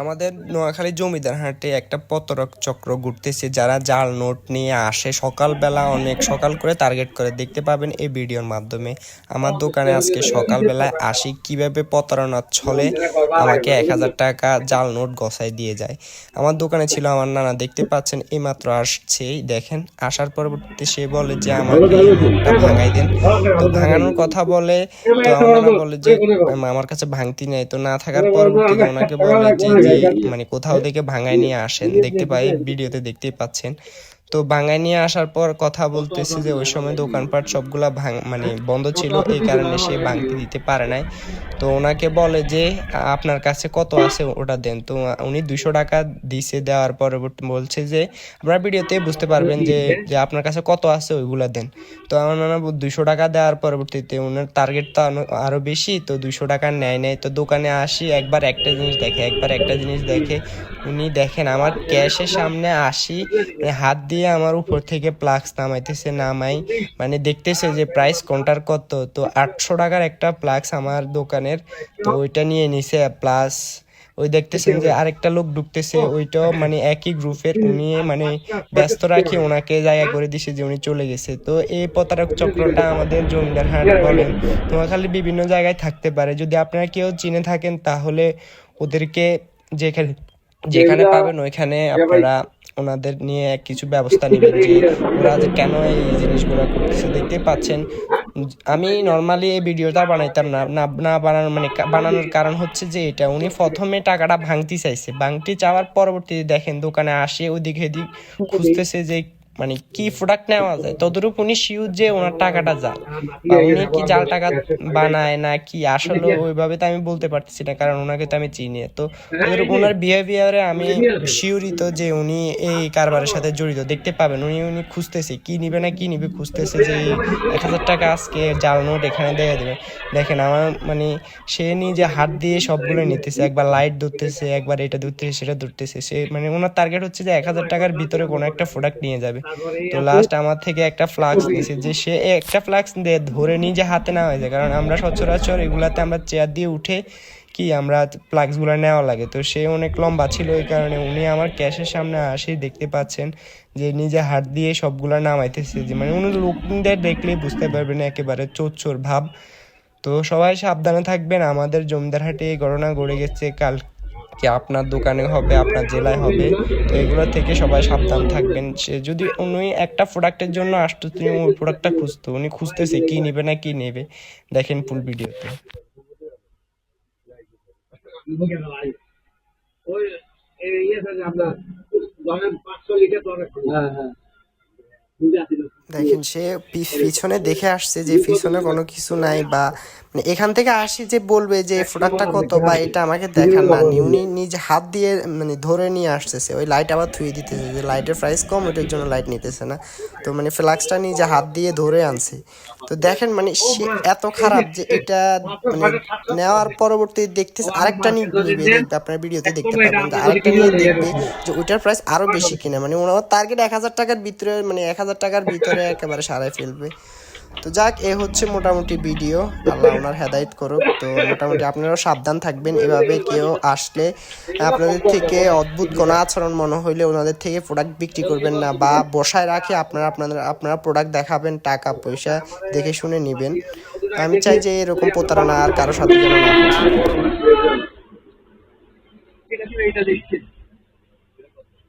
আমাদের নোয়াখালী জমিদার হাটে একটা প্রতারক চক্র ঘুরতেছে, যারা জাল নোট নিয়ে আসে। সকালবেলা অনেক সকাল করে টার্গেট করে। দেখতে পাবেন এই ভিডিওর মাধ্যমে। আমার দোকানে আজকে সকালবেলায় আসি, কীভাবে প্রতারণার ছলে আমাকে এক হাজার টাকা জাল নোট গসাই দিয়ে যায়। আমার দোকানে ছিল আমার নানা, দেখতে পাচ্ছেন, এইমাত্র আসছেই। দেখেন, আসার পরবর্তীতে সে বলে যে আমাকে নোটটা ভাঙাই দেন। তো ভাঙানোর কথা বলে, তো আমার নানা বলে যে আমার কাছে ভাঙতি নেই। তো না থাকার পরবর্তীতে ওনাকে বলে যে যে মানে কোথাও থেকে ভাঙায় নিয়ে আসেন। দেখতে পাই ভিডিওতে দেখতে পাচ্ছেন। তো ভাঙায় নিয়ে আসার পর কথা বলতেছে যে ওই সময় দোকানপাট সবগুলা ভাঙ মানে বন্ধ ছিল এই কারণে সে ভাঙতে দিতে পারে নাই। তো ওনাকে বলে যে আপনার কাছে কত আছে ওটা দেন? তো উনি দুশো টাকা দিছে দেওয়ার পরবর্তী বলছে যে আপনার ভিডিওতে বুঝতে পারবেন যে যে আপনার কাছে কত আছে ওইগুলা দেন। তো আমার নানা দুশো টাকা দেওয়ার পরবর্তীতে ওনার টার্গেট তো আনো- আরও বেশি তো দুশো টাকা নেয় নেয় তো দোকানে আসি একবার একটা জিনিস দেখে একবার একটা জিনিস দেখে উনি দেখেন আমার ক্যাশের সামনে আসি হাত দিয়ে আমার উপর থেকে প্লাক্স নামাইতেছে, নামাই। মানে দেখতেছে যে প্রাইস কোনটার কত। তো আটশো টাকার একটা প্লাক্স আমার দোকানের, তো ওইটা নিয়ে নিছে প্লাস ওই দেখতেছেন যে আরেকটা লোক ঢুকতেছে, ওইটাও মানে একই গ্রুপের উনি মানে ব্যস্ত রাখি, ওনাকে জায়গা করে দিছে যে উনি চলে গেছে। তো এই প্রতারক চক্রটা আমাদের জমিদার হাট বলেন, তোমার খালি বিভিন্ন জায়গায় থাকতে পারে। যদি আপনারা কেউ চিনে থাকেন, তাহলে ওদেরকে যেখানে যেখানে পাবেন ওইখানে আপনারা ওনাদের নিয়ে কিছু ব্যবস্থা নেবেন যে ওরা যে কেন এই জিনিসগুলো করতেছে। দেখতে পাচ্ছেন আমি নর্মালি এই ভিডিওটা বানাইতাম না না না বানানোর মানে বানানোর কারণ হচ্ছে যে এটা উনি প্রথমে টাকাটা ভাঙতে চাইছে। ভাঙতে চাওয়ার পরবর্তীতে দেখেন দোকানে আসে ওদিক এদিক খুঁজতেছে যে মানে কি প্রোডাক্ট নেওয়া যায়? তদরূপ উনি শিউর যে ওনার টাকাটা জাল উনি কি জাল টাকা বানায় না কি? আসলে ওইভাবে তো আমি বলতে পারতেছি না, কারণ ওনাকে তো আমি চিনি। তো ওনার বিহেভিয়ারে আমি শিউরিত যে উনি এই কারবারের সাথে জড়িত। দেখতে পাবেন, উনি উনি খুঁজতেছে, কি নিবে না কি নিবে, খুঁজতেছে যে এক হাজার টাকা আজকে জাল নোট এখানে দিয়ে দেবে। দেখেন আমার মানে সে নিজে হাত দিয়ে সবগুলো নিতেছে, একবার লাইট ধরতেছে, একবার এটা ধরতেছে, সেটা ধরতেছে। সে মানে ওনার টার্গেট হচ্ছে যে এক হাজার টাকার ভিতরে কোনো একটা প্রোডাক্ট নিয়ে যাবে। তো লাস্ট আমার থেকে একটা ফ্লাক্স নিয়েছে যে সে একটা ফ্লাক্স দিয়ে ধরে নিজে হাতে নেওয়া হয়েছে। কারণ আমরা সচরাচর এগুলাতে আমরা চেয়ার দিয়ে উঠে কি আমরা ফ্লাক্সগুলো নেওয়া লাগে। তো সে অনেক লম্বা ছিল এই কারণে উনি আমার ক্যাশের সামনে আসেই দেখতে পাচ্ছেন যে নিজে হাত দিয়ে সবগুলো নামাইতেছে যে মানে উনি লোকদের দেখলেই বুঝতে পারবেন একেবারে চোর চোর ভাব। তো সবাই সাবধানে থাকবেন আমাদের জমিদার হাটে এই ঘটনা ঘটে গেছে। কাল কি আপনার দোকানে হবে, আপনার জেলায় হবে, তো এগুলো থেকে সবাই সাবধান থাকবেন। সে যদি উনি একটা প্রোডাক্টের জন্য আসতো তিনি ওই প্রোডাক্টটা খুঁজতো। উনি খুঁজতেছে কি নেবে না কি নেবে। দেখেন ফুল ভিডিওতে ওই ইয়ে আপনার লিটার হ্যাঁ হ্যাঁ। দেখেন সে পিছনে দেখে আসছে যে পিছনে কোনো কিছু নাই বা মানে এখান থেকে আসি যে বলবে যে প্রোডাক্টটা কত বা এটা আমাকে দেখান না। উনি নিজে হাত দিয়ে মানে ধরে নিয়ে আসতেছে। ওই লাইট আবার থুয়ে দিতেছে যে লাইটের প্রাইস কম, ওটার জন্য লাইট নিতেছে না। তো মানে ফ্লাক্সটা নিজে হাত দিয়ে ধরে আনছে। তো দেখেন মানে সে এত খারাপ যে এটা মানে নেওয়ার পরবর্তী দেখতেছে, আরেকটা নিয়ে দেখবে আপনার ভিডিওতে দেখতে পাবেন আরেকটা নিয়ে দেখবে যে ওইটার প্রাইস আরও বেশি কিনা। মানে ওনার টার্গেট এক হাজার টাকার ভিতরে মানে এক হাজার টাকার ভিতরে একেবারে সারাই ফেলবে। তো যাক, এ হচ্ছে মোটামুটি ভিডিও। আল্লাহ ওনার হেদায়েত করুক। তো মোটামুটি আপনারাও সাবধান থাকবেন এভাবে কেউ আসলে আপনাদের থেকে অদ্ভুত কোনো আচরণ মনে হইলে ওনাদের থেকে প্রোডাক্ট বিক্রি করবেন না বা বসায় রাখে আপনারা, আপনাদের, আপনারা প্রোডাক্ট দেখাবেন, টাকা, পয়সা দেখে শুনে নেবেন। আমি চাই যে এরকম প্রতারণা আর কারও সাথে যেন না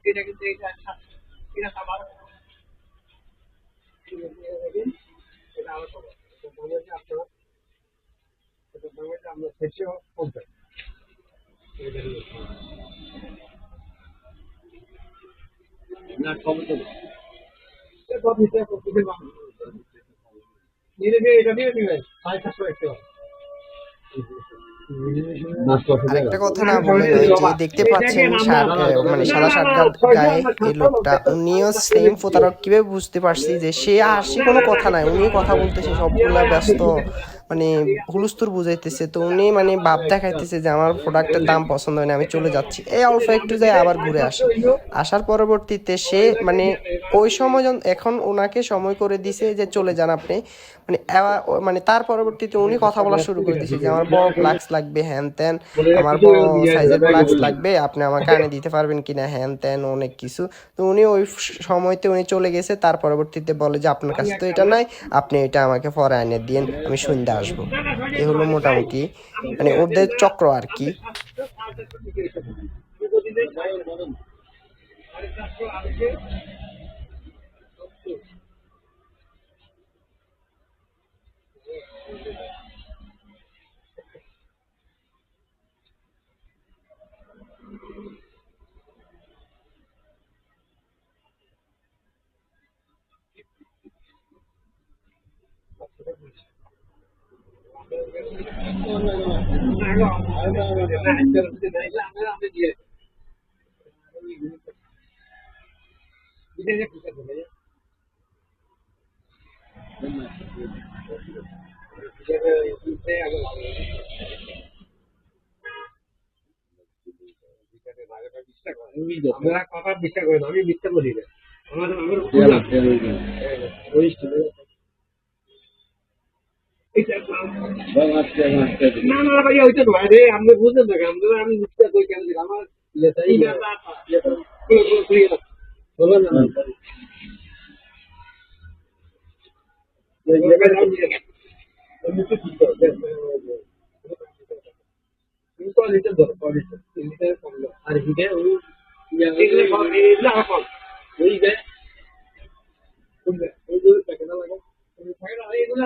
এটা কিন্তু এটা এটা এটা আরও সবার আপনার এটা দাম হচ্ছে আপনার সেশো না খবর তো সব নিতে করতে নিয়ে এটা নিয়ে নেবে সাড়ে সাতশো একটা আরেকটা কথা না বলে যে দেখতে পাচ্ছেন মানে সাদা শার্ট গায়ে এই লোকটা। উনিও সেম প্রতারক কীভাবে বুঝতে পারছি যে সে আসি কোনো কথা নাই উনি কথা বলতেছে সবগুলা ব্যস্ত। মানে হুলুস্তুর বুঝাইতেছে। তো উনি মানে ভাব দেখাইতেছে যে আমার প্রোডাক্টের দাম পছন্দ হয় না আমি চলে যাচ্ছি। এই অল্প একটু যাই আবার ঘুরে আসে। আসার পরবর্তীতে সে মানে ওই সময় এখন ওনাকে সময় করে দিছে যে চলে যান আপনি। মানে মানে তার পরবর্তীতে উনি কথা বলা শুরু করে দিছে যে আমার বড় প্লাক্স লাগবে, হ্যান ত্যান। আমার বড় সাইজের প্লাক্স লাগবে, আপনি আমাকে আনে দিতে পারবেন কিনা, হ্যান ত্যান, অনেক কিছু। তো উনি ওই সময়তে উনি চলে গেছে, তার পরবর্তীতে বলে যে, আপনার কাছে তো এটা নাই, আপনি এটা আমাকে পরে এনে দিন আমি সন্ধ্যা আসব। এ হলো মোটামুটি মানে ওদের চক্র আর কি। আমরা কথা বিশ্বাস করি না আমি মিথ্যা বলি না। আমার আমার না না ভাইয়া ওইটা নয় রে আপনি বুঝলেন না আমরা আমি মিথ্যা কই কেন আমার আর হিটে ওই ওই গে ওই যে প্যাকেটটা লাগা এগুলো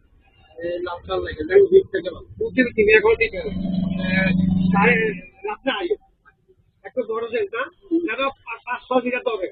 একটা দরজা পাঁচ ছ বিঘা তবে